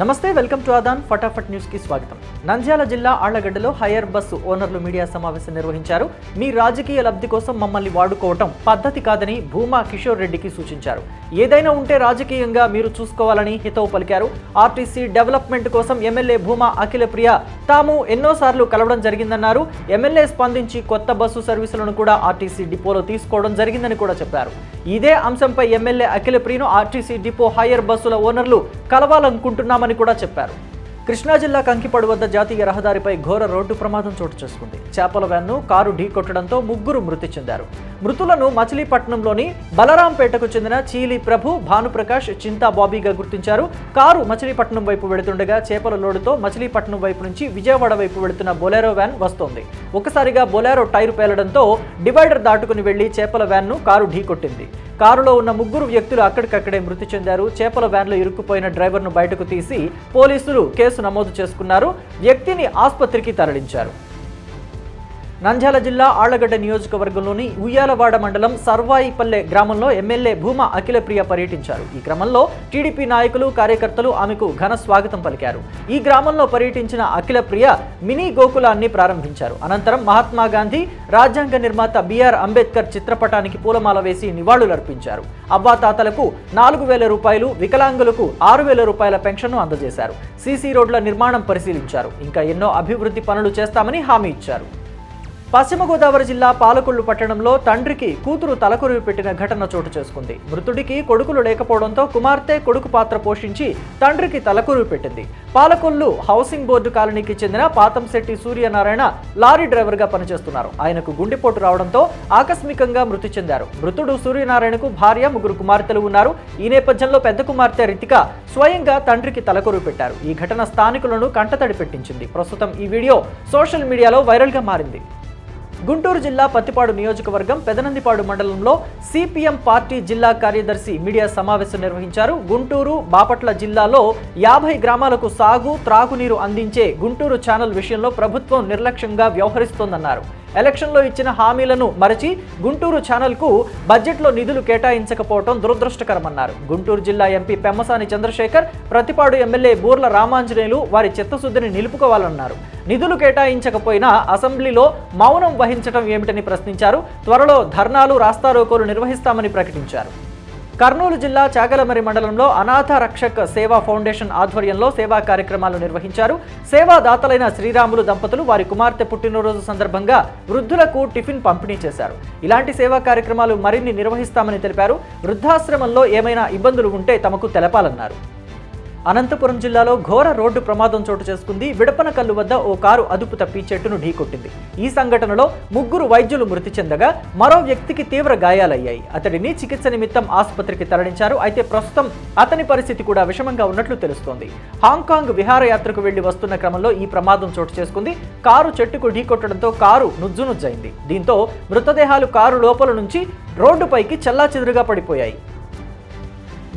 నమస్తే welcome to Aadan. ఫటాఫట్ న్యూస్కి స్వాగతం. నంద్యాల జిల్లా ఆళ్ళగడ్డలో హైయర్ బస్సు ఓనర్లు మీడియా సమావేశం నిర్వహించారు. మీ రాజకీయ లబ్ధి కోసం మమ్మల్ని వాడుకోవటం పద్ధతి కాదని భూమా కిషోర్ రెడ్డికి సూచించారు. ఏదైనా ఉంటే రాజకీయంగా మీరు చూసుకోవాలని హితవు పలికారు. ఆర్టీసీ డెవలప్మెంట్ కోసం ఎమ్మెల్యే భూమా అఖిల ప్రియ తాము ఎన్నోసార్లు కలవడం జరిగిందన్నారు. ఎమ్మెల్యే స్పందించి కొత్త బస్సు సర్వీసులను కూడా ఆర్టీసీ డిపోలో తీసుకోవడం జరిగిందని కూడా చెప్పారు. ఇదే అంశంపై ఎమ్మెల్యే అఖిల ప్రియను ఆర్టీసీ డిపో హైయర్ బస్సుల ఓనర్లు కలవాలనుకుంటున్నామని కూడా చెప్పారు. కృష్ణా జిల్లా కంకిపడు వద్ద జాతీయ రహదారిపై ఘోర రోడ్డు ప్రమాదం చోటు చేసుకుంది. చేపల వ్యాన్ను కారు ఢీకొట్టడంతో ముగ్గురు మృతి చెందారు. మృతులను మచిలీపట్నంలోని బలరాంపేటకు చెందిన చీలి ప్రభు భానుప్రకాష్ చింతా బాబీగా గుర్తించారు. కారు మచిలీపట్నం వైపు వెళుతుండగా చేపల లోడుతో మచిలీపట్నం వైపు నుంచి విజయవాడ వైపు వెళుతున్న బొలేరో వ్యాన్ వస్తోంది. ఒకసారిగా బొలేరో టైరు పేలడంతో డివైడర్ దాటుకుని వెళ్ళి చేపల వ్యాన్ను కారు ఢీకొట్టింది కారులో ఉన్న ముగ్గురు వ్యక్తులు అక్కడికక్కడే మృతి చెందారు. చేపల వ్యాన్లో ఇరుక్కుపోయిన డ్రైవర్ను బయటకు తీసి పోలీసులు కేసు నమోదు చేసుకున్నారు. వ్యక్తిని ఆసుపత్రికి తరలించారు. నంద్యాల జిల్లా ఆళ్ళగడ్డ నియోజకవర్గంలోని ఉయ్యాలవాడ మండలం సర్వాయిపల్లె గ్రామంలో ఎమ్మెల్యే భూమా అఖిలప్రియ పర్యటించారు. ఈ క్రమంలో టీడీపీ నాయకులు కార్యకర్తలు ఆమెకు ఘన స్వాగతం పలికారు. ఈ గ్రామంలో పర్యటించిన అఖిలప్రియ మినీ గోకులాన్ని ప్రారంభించారు. అనంతరం మహాత్మా గాంధీ రాజ్యాంగ నిర్మాత బిఆర్ అంబేద్కర్ చిత్రపటానికి పూలమాల వేసి నివాళులర్పించారు. అవ్వాతాతలకు నాలుగు వేల రూపాయలు వికలాంగులకు ఆరు వేల రూపాయల పెన్షన్ను అందజేశారు. సీసీ రోడ్ల నిర్మాణం పరిశీలించారు. ఇంకా ఎన్నో అభివృద్ధి పనులు చేస్తామని హామీ ఇచ్చారు. పశ్చిమ గోదావరి జిల్లా పాలకొల్లు పట్టణంలో తండ్రికి కూతురు తలకొరివి పెట్టిన ఘటన చోటు చేసుకుంది. మృతుడికి కొడుకులు లేకపోవడంతో కుమార్తె కొడుకు పాత్ర పోషించి తండ్రికి తలకొరివి పెట్టింది. పాలకొల్లు హౌసింగ్ బోర్డు కాలనీకి చెందిన పాతంశెట్టి సూర్యనారాయణ లారీ డ్రైవర్గా పనిచేస్తున్నారు. ఆయనకు గుండెపోటు రావడంతో ఆకస్మికంగా మృతి చెందారు. మృతుడు సూర్యనారాయణకు భార్య ముగ్గురు కుమార్తెలు ఉన్నారు. ఈ నేపథ్యంలో పెద్ద కుమార్తె రితిక స్వయంగా తండ్రికి తలకొరువు పెట్టారు. ఈ ఘటన స్థానికులను కంటతడి పెట్టించింది. ప్రస్తుతం ఈ వీడియో సోషల్ మీడియాలో వైరల్గా మారింది. గుంటూరు జిల్లా పత్తిపాడు నియోజకవర్గం పెదనందిపాడు మండలంలో సిపిఎం పార్టీ జిల్లా కార్యదర్శి మీడియా సమావేశం నిర్వహించారు. గుంటూరు బాపట్ల జిల్లాలో యాభై గ్రామాలకు సాగు త్రాగునీరు అందించే గుంటూరు ఛానల్ విషయంలో ప్రభుత్వం నిర్లక్ష్యంగా వ్యవహరిస్తోందన్నారు. ఎలక్షన్లో ఇచ్చిన హామీలను మరచి గుంటూరు ఛానల్కు బడ్జెట్లో నిధులు కేటాయించకపోవడం దురదృష్టకరమన్నారు. గుంటూరు జిల్లా ఎంపీ పెమ్మసాని చంద్రశేఖర్ ప్రతిపాడు ఎమ్మెల్యే బూర్ల రామాంజనేయులు వారి చిత్తశుద్ధిని నిలుపుకోవాలన్నారు. నిధులు కేటాయించకపోయినా అసెంబ్లీలో మౌనం వహించడం ఏమిటని ప్రశ్నించారు. త్వరలో ధర్నాలు రాస్తారోకోలు నిర్వహిస్తామని ప్రకటించారు. కర్నూలు జిల్లా చాగలమరి మండలంలో అనాథ రక్షక్ సేవా ఫౌండేషన్ ఆధ్వర్యంలో సేవా కార్యక్రమాలు నిర్వహించారు. సేవాదాతలైన శ్రీరాములు దంపతులు వారి కుమార్తె పుట్టినరోజు సందర్భంగా వృద్ధులకు టిఫిన్ పంపిణీ చేశారు. ఇలాంటి సేవా కార్యక్రమాలు మరిన్ని నిర్వహిస్తామని తెలిపారు. వృద్ధాశ్రమంలో ఏమైనా ఇబ్బందులు ఉంటే తమకు తెలపాలన్నారు. అనంతపురం జిల్లాలో ఘోర రోడ్డు ప్రమాదం చోటు చేసుకుంది. విడపనకల్లు వద్ద ఓ కారు అదుపు తప్పి చెట్టును ఢీకొట్టింది. ఈ సంఘటనలో ముగ్గురు వైద్యులు మృతి చెందగా మరో వ్యక్తికి తీవ్ర గాయాలయ్యాయి. అతడిని చికిత్స నిమిత్తం ఆసుపత్రికి తరలించారు. అయితే ప్రస్తుతం అతని పరిస్థితి కూడా విషమంగా ఉన్నట్లు తెలుస్తోంది. హాంకాంగ్ విహారయాత్రకు వెళ్ళి వస్తున్న క్రమంలో ఈ ప్రమాదం చోటు చేసుకుంది. కారు చెట్టుకు ఢీకొట్టడంతో కారు నుజ్జునుజ్జైంది దీంతో మృతదేహాలు కారు లోపల నుంచి రోడ్డుపైకి చెల్లాచెదురుగా పడిపోయాయి.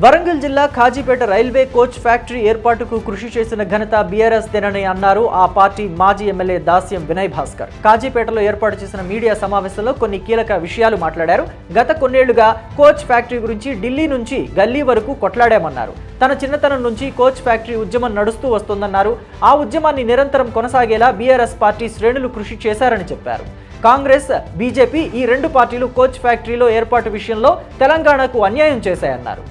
వరంగల్ జిల్లా ఖాజీపేట రైల్వే కోచ్ ఫ్యాక్టరీ ఏర్పాటుకు కృషి చేసిన ఘనత బీఆర్ఎస్ దేనని అన్నారు ఆ పార్టీ మాజీ ఎమ్మెల్యే దాస్యం వినయ్ భాస్కర్. కాజీపేటలో ఏర్పాటు చేసిన మీడియా సమావేశంలో కొన్ని కీలక విషయాలు మాట్లాడారు. గత కొన్నేళ్ళుగా కోచ్ ఫ్యాక్టరీ గురించి ఢిల్లీ నుంచి గల్లీ వరకు కొట్లాడామన్నారు. తన చిన్నతనం నుంచి కోచ్ ఫ్యాక్టరీ ఉద్యమం నడుస్తూ వస్తోందన్నారు. ఆ ఉద్యమాన్ని నిరంతరం కొనసాగేలా బీఆర్ఎస్ పార్టీ శ్రేణులు కృషి చేశారని చెప్పారు. కాంగ్రెస్ బీజేపీ ఈ రెండు పార్టీలు కోచ్ ఫ్యాక్టరీలో ఏర్పాటు విషయంలో తెలంగాణకు అన్యాయం చేశాయన్నారు.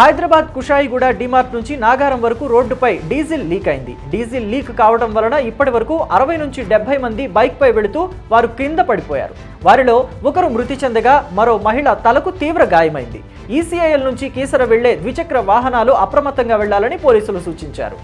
హైదరాబాద్ కుషాయిగూడ డిమార్ట్ నుంచి నాగారం వరకు రోడ్డుపై డీజిల్ లీక్ అయింది. డీజిల్ లీక్ కావడం వలన ఇప్పటి వరకు అరవై నుంచి డెబ్బై మంది బైక్పై వెళుతూ వారు కింద పడిపోయారు. వారిలో ఒకరు మృతి చెందగా మరో మహిళ తలకు తీవ్ర గాయమైంది. ఈసీఐఎల్ నుంచి కీసర వెళ్ళే ద్విచక్ర వాహనాలు అప్రమత్తంగా వెళ్ళాలని పోలీసులు సూచించారు.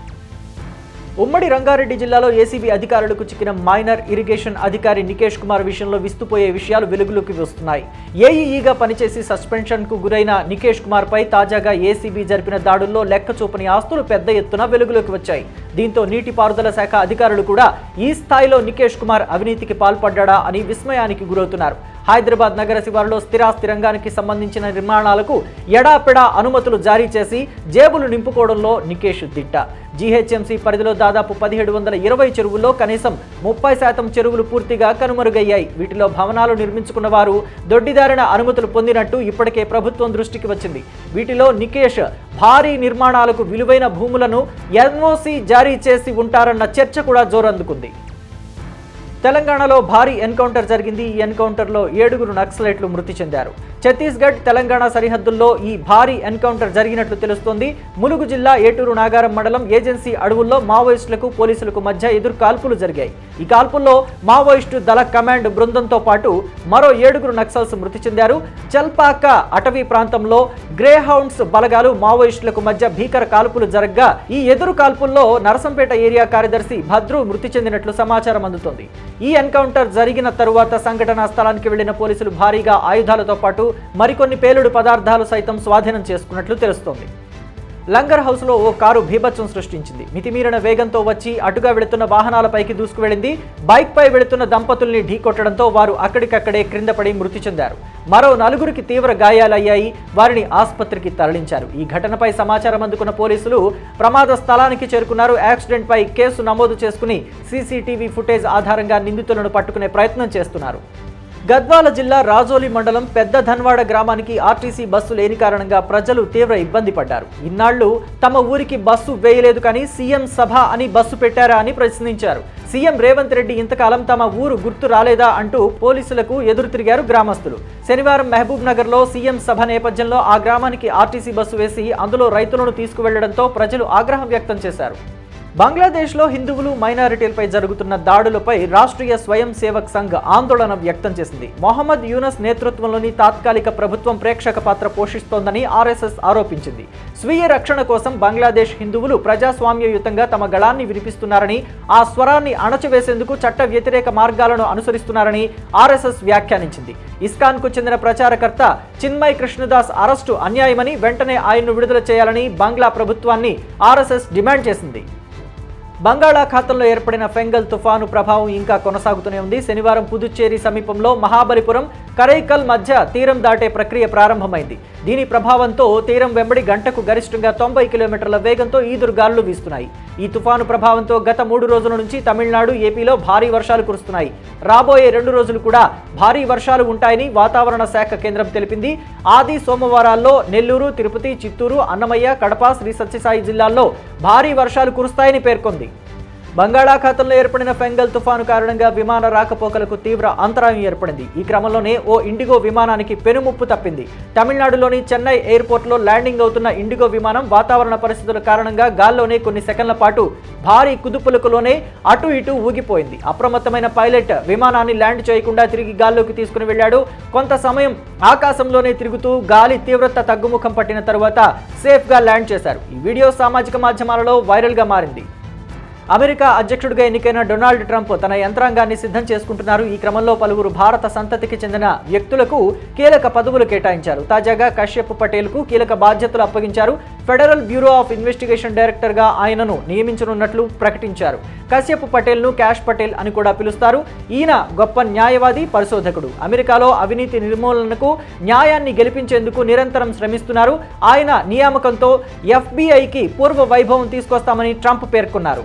ఉమ్మడి రంగారెడ్డి జిల్లాలో ఏసీబీ అధికారులకు చిక్కిన మైనర్ ఇరిగేషన్ అధికారి నికేష్ కుమార్ విషయంలో విస్తుపోయే విషయాలు వెలుగులోకి వస్తున్నాయి. ఏఈఈగా పనిచేసి సస్పెన్షన్కు గురైన నికేష్ కుమార్పై తాజాగా ఏసీబీ జరిపిన దాడుల్లో లెక్క చూపని ఆస్తులు పెద్ద ఎత్తున వెలుగులోకి వచ్చాయి. దీంతో నీటిపారుదల శాఖ అధికారులు కూడా ఈ స్థాయిలో నికేష్ కుమార్ అవినీతికి పాల్పడ్డా అని విస్మయానికి గురవుతున్నారు. హైదరాబాద్ నగర శివారులో స్థిరాస్తి రంగానికి సంబంధించిన నిర్మాణాలకు ఎడాపెడా అనుమతులు జారీ చేసి జేబులు నింపుకోవడంలో నికేష్ దిట్ట. జీహెచ్ఎంసీ పరిధిలో దాదాపు పదిహేడు వందల ఇరవై చెరువుల్లో కనీసం ముప్పై శాతం చెరువులు పూర్తిగా కనుమరుగయ్యాయి. వీటిలో భవనాలు నిర్మించుకున్న వారు దొడ్డిదారిన అనుమతులు పొందినట్టు ఇప్పటికే ప్రభుత్వం దృష్టికి వచ్చింది. వీటిలో నికేష్ భారీ నిర్మాణాలకు విలువైన భూములను ఎన్ఓసి జారీ చేసి ఉంటారన్న చర్చ కూడా జోరందుకుంది. తెలంగాణలో భారీ ఎన్కౌంటర్ జరిగింది. ఈ ఎన్కౌంటర్లో ఏడుగురు నక్సలైట్లు మృతి చెందారు. ఛత్తీస్గఢ్ తెలంగాణ సరిహద్దుల్లో ఈ భారీ ఎన్కౌంటర్ జరిగినట్లు తెలుస్తోంది. ములుగు జిల్లా ఏటూరు నాగారం మండలం ఏజెన్సీ అడవుల్లో మావోయిస్టులకు పోలీసులకు మధ్య ఎదురు కాల్పులు జరిగాయి. ఈ కాల్పుల్లో మావోయిస్టు దళ కమాండ్ బృందంతో పాటు మరో ఏడుగురు నక్సల్స్ మృతి చెందారు. చల్పాక అటవీ ప్రాంతంలో గ్రేహౌండ్స్ బలగాలు మావోయిస్టులకు మధ్య భీకర కాల్పులు జరగ్గా ఈ ఎదురు కాల్పుల్లో నరసంపేట ఏరియా కార్యదర్శి భద్రు మృతి చెందినట్లు సమాచారం అందుతోంది. ఈ ఎన్కౌంటర్ జరిగిన తరువాత సంఘటనా స్థలానికి వెళ్ళిన పోలీసులు భారీగా ఆయుధాలతో పాటు మరికొన్ని పేలుడు పదార్థాలు సైతం స్వాధీనం చేసుకున్నట్లు తెలుస్తోంది. లంగర్ హౌస్లో ఓ కారు భీభత్సం సృష్టించింది. మితిమీరిన వేగంతో వచ్చి అటుగా వెళుతున్న వాహనాలపైకి దూసుకువెళ్ళింది బైక్పై వెళుతున్న దంపతుల్ని ఢీకొట్టడంతో వారు అక్కడికక్కడే క్రిందపడి మృతి చెందారు. మరో నలుగురికి తీవ్ర గాయాలయ్యాయి. వారిని ఆసుపత్రికి తరలించారు. ఈ ఘటనపై సమాచారం అందుకున్న పోలీసులు ప్రమాద స్థలానికి చేరుకున్నారు. యాక్సిడెంట్పై కేసు నమోదు చేసుకుని సీసీటీవీ ఫుటేజ్ ఆధారంగా నిందితులను పట్టుకునే ప్రయత్నం చేస్తున్నారు. గద్వాల జిల్లా రాజోలి మండలం పెద్ద ధన్వాడ గ్రామానికి ఆర్టీసీ బస్సు లేని కారణంగా ప్రజలు తీవ్ర ఇబ్బంది పడ్డారు. ఇన్నాళ్ళు తమ ఊరికి బస్సు వేయలేదు కానీ సీఎం సభ అని బస్సు పెట్టారా అని ప్రశ్నించారు. సీఎం రేవంత్ రెడ్డి ఇంతకాలం తమ ఊరు గుర్తు రాలేదా అంటూ పోలీసులకు ఎదురు తిరిగారు గ్రామస్తులు. శనివారం మహబూబ్ నగర్లో సీఎం సభ నేపథ్యంలో ఆ గ్రామానికి ఆర్టీసీ బస్సు వేసి అందులో రైతులను తీసుకువెళ్ళడంతో ప్రజలు ఆగ్రహం వ్యక్తం చేశారు. బంగ్లాదేశ్లో హిందువులు మైనారిటీలపై జరుగుతున్న దాడులపై రాష్ట్రీయ స్వయం సేవక్ సంఘ్ ఆందోళన వ్యక్తం చేసింది. మొహమ్మద్ యూనస్ నేతృత్వంలోని తాత్కాలిక ప్రభుత్వం ప్రేక్షక పాత్ర పోషిస్తోందని ఆర్ఎస్ఎస్ ఆరోపించింది. స్వీయ రక్షణ కోసం బంగ్లాదేశ్ హిందువులు ప్రజాస్వామ్యయుతంగా తమ గళాన్ని వినిపిస్తున్నారని ఆ స్వరాన్ని అణచివేసేందుకు చట్ట వ్యతిరేక మార్గాలను అనుసరిస్తున్నారని ఆర్ఎస్ఎస్ వ్యాఖ్యానించింది. ఇస్కాన్కు చెందిన ప్రచారకర్త చిన్మయ్ కృష్ణదాస్ అరెస్టు అన్యాయమని వెంటనే ఆయన్ను విడుదల చేయాలని బంగ్లా ప్రభుత్వాన్ని ఆర్ఎస్ఎస్ డిమాండ్ చేసింది. బంగాళాఖాతంలో ఏర్పడిన ఫెంగల్ తుఫాను ప్రభావం ఇంకా కొనసాగుతూనే ఉంది. శనివారం పుదుచ్చేరి సమీపంలో మహాబలిపురం కరైకల్ మధ్య తీరం దాటే ప్రక్రియ ప్రారంభమైంది. దీని ప్రభావంతో తీరం వెంబడి గంటకు గరిష్టంగా తొంభై కిలోమీటర్ల వేగంతో ఈదురుగాలులు వీస్తున్నాయి. ఈ తుఫాను ప్రభావంతో గత మూడు రోజుల నుంచి తమిళనాడు ఏపీలో భారీ వర్షాలు కురుస్తున్నాయి. రాబోయే రెండు రోజులు కూడా భారీ వర్షాలు ఉంటాయని వాతావరణ శాఖ కేంద్రం తెలిపింది. ఆది సోమవారాల్లో నెల్లూరు తిరుపతి చిత్తూరు అన్నమయ్య కడప శ్రీ సత్యసాయి జిల్లాల్లో భారీ వర్షాలు కురుస్తాయని పేర్కొంది. బంగాళాఖాతంలో ఏర్పడిన ఫెంగల్ తుఫాను కారణంగా విమాన రాకపోకలకు తీవ్ర అంతరాయం ఏర్పడింది. ఈ క్రమంలోనే ఓ ఇండిగో విమానానికి పెనుముప్పు తప్పింది. తమిళనాడులోని చెన్నై ఎయిర్పోర్ట్లో ల్యాండింగ్ అవుతున్న ఇండిగో విమానం వాతావరణ పరిస్థితుల కారణంగా గాల్లోనే కొన్ని సెకండ్ల పాటు భారీ కుదుపులకులోనే అటు ఇటు ఊగిపోయింది. అప్రమత్తమైన పైలట్ విమానాన్ని ల్యాండ్ చేయకుండా తిరిగి గాల్లోకి తీసుకుని వెళ్ళాడు. కొంత సమయం ఆకాశంలోనే తిరుగుతూ గాలి తీవ్రత తగ్గుముఖం పట్టిన తరువాత సేఫ్గా ల్యాండ్ చేశారు. ఈ వీడియో సామాజిక మాధ్యమాలలో వైరల్గా మారింది. అమెరికా అధ్యక్షుడిగా ఎన్నికైన డొనాల్డ్ ట్రంప్ తన యంత్రాంగాన్ని సిద్ధం చేసుకుంటున్నారు. ఈ క్రమంలో పలువురు భారత సంతతికి చెందిన వ్యక్తులకు కీలక పదవులు కేటాయించారు. తాజాగా కశ్యప్ పటేల్కు కీలక బాధ్యతలు అప్పగించారు. ఫెడరల్ బ్యూరో ఆఫ్ ఇన్వెస్టిగేషన్ డైరెక్టర్గా ఆయనను నియమించనున్నట్లు ప్రకటించారు. కశ్యప్ పటేల్ను క్యాష్ పటేల్ అని కూడా పిలుస్తారు. ఈయన గొప్ప న్యాయవాది పరిశోధకుడు. అమెరికాలో అవినీతి నిర్మూలనకు న్యాయాన్ని గెలిపించేందుకు నిరంతరం శ్రమిస్తున్నారు. ఆయన నియామకంతో ఎఫ్బీఐకి పూర్వ వైభవం తీసుకొస్తామని ట్రంప్ పేర్కొన్నారు.